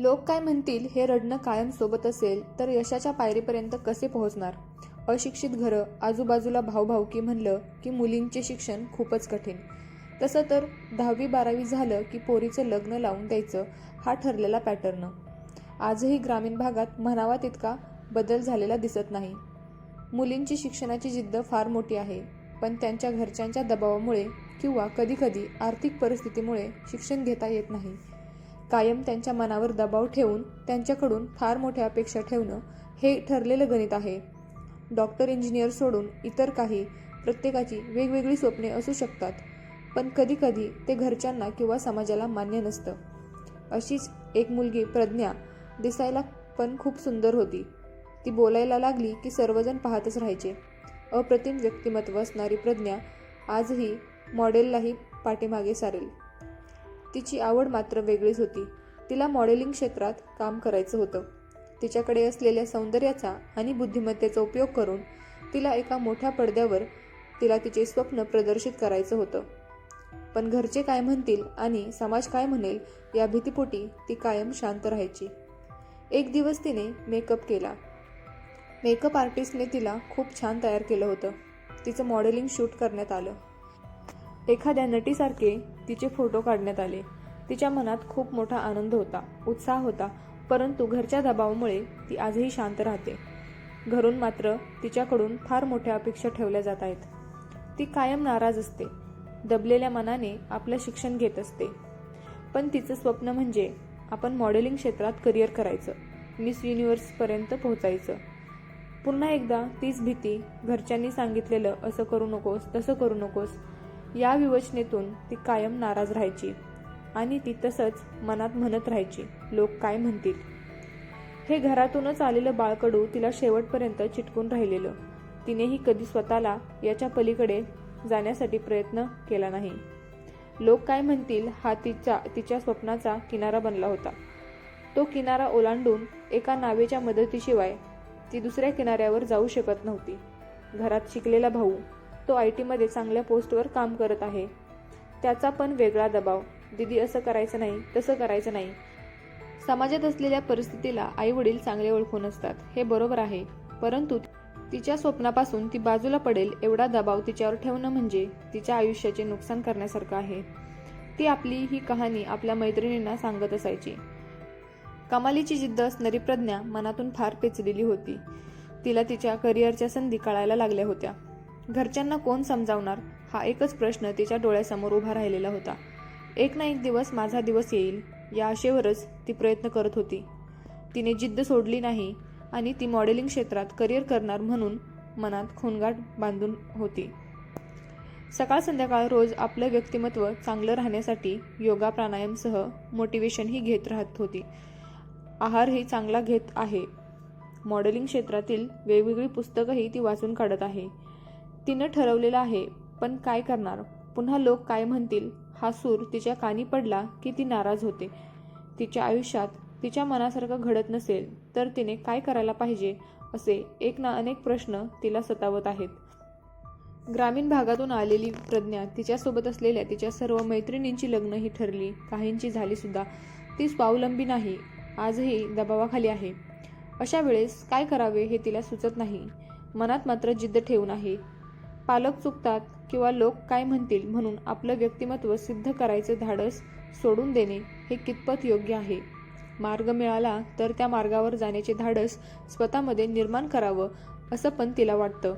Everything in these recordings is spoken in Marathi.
लोक काय म्हणतील हे रडणं कायम सोबत असेल तर यशाच्या पायरीपर्यंत कसे पोहोचणार? अशिक्षित घरं आजूबाजूला भाऊभाऊकी म्हणलं की मुलींचे शिक्षण खूपच कठीण. तसं तर दहावी बारावी झालं की पोरीचं लग्न लावून द्यायचं हा ठरलेला पॅटर्न. आजही ग्रामीण भागात म्हणावा तितका बदल झालेला दिसत नाही. मुलींची शिक्षणाची जिद्द फार मोठी आहे पण त्यांच्या घरच्यांच्या दबावामुळे किंवा कधीकधी आर्थिक परिस्थितीमुळे शिक्षण घेता येत नाही. कायम त्यांच्या मनावर दबाव ठेवून त्यांच्याकडून फार मोठ्या अपेक्षा ठेवणं हे ठरलेलं गणित आहे. डॉक्टर इंजिनियर सोडून इतर काही प्रत्येकाची वेगवेगळी स्वप्ने असू शकतात पण कधीकधी ते घरच्यांना किंवा समाजाला मान्य नसतं. अशीच एक मुलगी प्रज्ञा दिसायला पण खूप सुंदर होती. ती बोलायला लागली की सर्वजण पाहतच राहायचे. अप्रतिम व्यक्तिमत्व असणारी प्रज्ञा आजही मॉडेललाही पाठीमागे सारेल. तिची आवड मात्र वेगळीच होती. तिला मॉडेलिंग क्षेत्रात काम करायचं होतं. तिच्याकडे असलेल्या सौंदर्याचा आणि बुद्धिमत्तेचा उपयोग करून तिला एका मोठ्या पडद्यावर तिला तिचे स्वप्न प्रदर्शित करायचं होतं. पण घरचे काय म्हणतील आणि समाज काय म्हणेल या भीतीपोटी ती कायम शांत राहायची. एक दिवस तिने मेकअप केला. मेकअप आर्टिस्टने तिला खूप छान तयार केलं होतं. तिचं मॉडेलिंग शूट करण्यात आलं. एखाद्या नटीसारखे तिचे फोटो काढण्यात आले. तिच्या मनात खूप मोठा आनंद होता उत्साह होता परंतु घरच्या दबावामुळे ती आजही शांत राहते. घरून मात्र तिच्याकडून फार मोठ्या अपेक्षा ठेवल्या जात आहेत. ती कायम नाराज असते दबलेल्या मनाने आपलं शिक्षण घेत असते. पण तिचं स्वप्न म्हणजे आपण मॉडेलिंग क्षेत्रात करिअर करायचं मिस युनिव्हर्सपर्यंत पोहोचायचं. पुन्हा एकदा तीच भीती घरच्यांनी सांगितलेलं असं करू नकोस तसं करू नकोस या विवचनेतून ती कायम नाराज राहायची आणि ती तसंच मनात म्हणत राहायची लोक काय म्हणतील? हे घरातूनच आलेलं बाळकडू तिला शेवटपर्यंत चिटकून राहिलेलं. तिनेही कधी स्वतःला याच्या पलीकडे जाण्यासाठी प्रयत्न केला नाही. लोक काय म्हणतील हा तिचा तिच्या स्वप्नाचा किनारा बनला होता. तो किनारा ओलांडून एका नावेच्या मदतीशिवाय ती दुसऱ्या किनाऱ्यावर जाऊ शकत नव्हती. घरात शिकलेला भाऊ तो आय टीमध्ये चांगल्या पोस्टवर काम करत आहे. त्याचा पण वेगळा दबाव. दिदी असं करायचं नाही तसं करायचं नाही. समाजात असलेल्या परिस्थितीला आई वडील चांगले ओळखून असतात. हे बरोबर आहे. परंतु तिच्या स्वप्नापासून ती बाजूला पडेल एवढा दबाव तिच्यावर ठेवणं म्हणजे तिच्या आयुष्याचे नुकसान करण्यासारखं आहे. ती आपली ही कहाणी आपल्या मैत्रिणींना सांगत असायची. कमालीची जिद्द असणारी प्रज्ञा मनातून फार पेचलेली होती. तिला तिच्या करिअरच्या संधी कळायला लागल्या होत्या. घरच्यांना कोण समजावणार? हा एकच प्रश्न तिच्या डोळ्यासमोर उभा राहिलेला होता. एक ना एक दिवस माझा दिवस येईल या आशेवरच ती प्रयत्न करत होती. तिने जिद्द सोडली नाही आणि ती मॉडेलिंग क्षेत्रात करिअर करणार म्हणून मनात खूनगाठ बांधून होती. सकाळ संध्याकाळ रोज आपलं व्यक्तिमत्व चांगलं राहण्यासाठी योगा प्राणायामसह मोटिवेशनही घेत राहत होती. आहारही चांगला घेत आहे. मॉडेलिंग क्षेत्रातील वेगवेगळी पुस्तकंही ती वाचून काढत आहे. तिनं ठरवलेलं आहे. पण काय करणार? पुन्हा लोक काय म्हणतील? हा सूर तिच्या कानी पडला की ती नाराज होते. तिच्या आयुष्यात तिच्या मनासारखं घडत नसेल तर तिने काय करायला पाहिजे? असे एक ना अनेक प्रश्न तिला सतावत आहेत. ग्रामीण भागातून आलेली प्रज्ञा तिच्यासोबत असलेल्या तिच्या सर्व मैत्रिणींची लग्नही ठरली. काहींची झाली सुद्धा. ती स्वावलंबी नाही. आजही दबावाखाली आहे. अशा वेळेस काय करावे हे तिला सुचत नाही. मनात मात्र जिद्द ठेवून आहे. पालक चुकतात किंवा लोक काय म्हणतील म्हणून आपलं व्यक्तिमत्व सिद्ध करायचं धाडस सोडून देणे हे कितपत योग्य आहे? मार्ग मिळाला तर त्या मार्गावर जाण्याचे धाडस स्वतःमध्ये निर्माण करावं असं पण तिला वाटतं.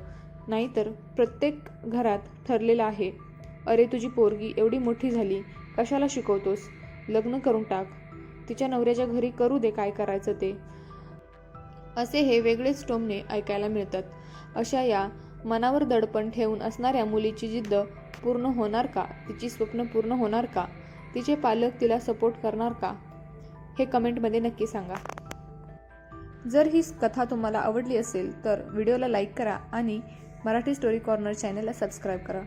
नाहीतर प्रत्येक घरात ठरलेलं आहे अरे तुझी पोरगी एवढी मोठी झाली कशाला शिकवतोस? लग्न करून टाक. तिच्या नवऱ्याच्या घरी करू दे काय करायचं ते. असे हे वेगळेच टोमणे ऐकायला मिळतात. अशा या मनावर दडपण ठेवून असणाऱ्या मुलीची जिद्द पूर्ण होणार का? तिची स्वप्न पूर्ण होणार का? तिचे पालक तिला सपोर्ट करणार का? हे कमेंटमध्ये नक्की सांगा. जर ही कथा तुम्हाला आवडली असेल तर व्हिडिओला लाईक करा आणि मराठी स्टोरी कॉर्नर चॅनलला सबस्क्राईब करा.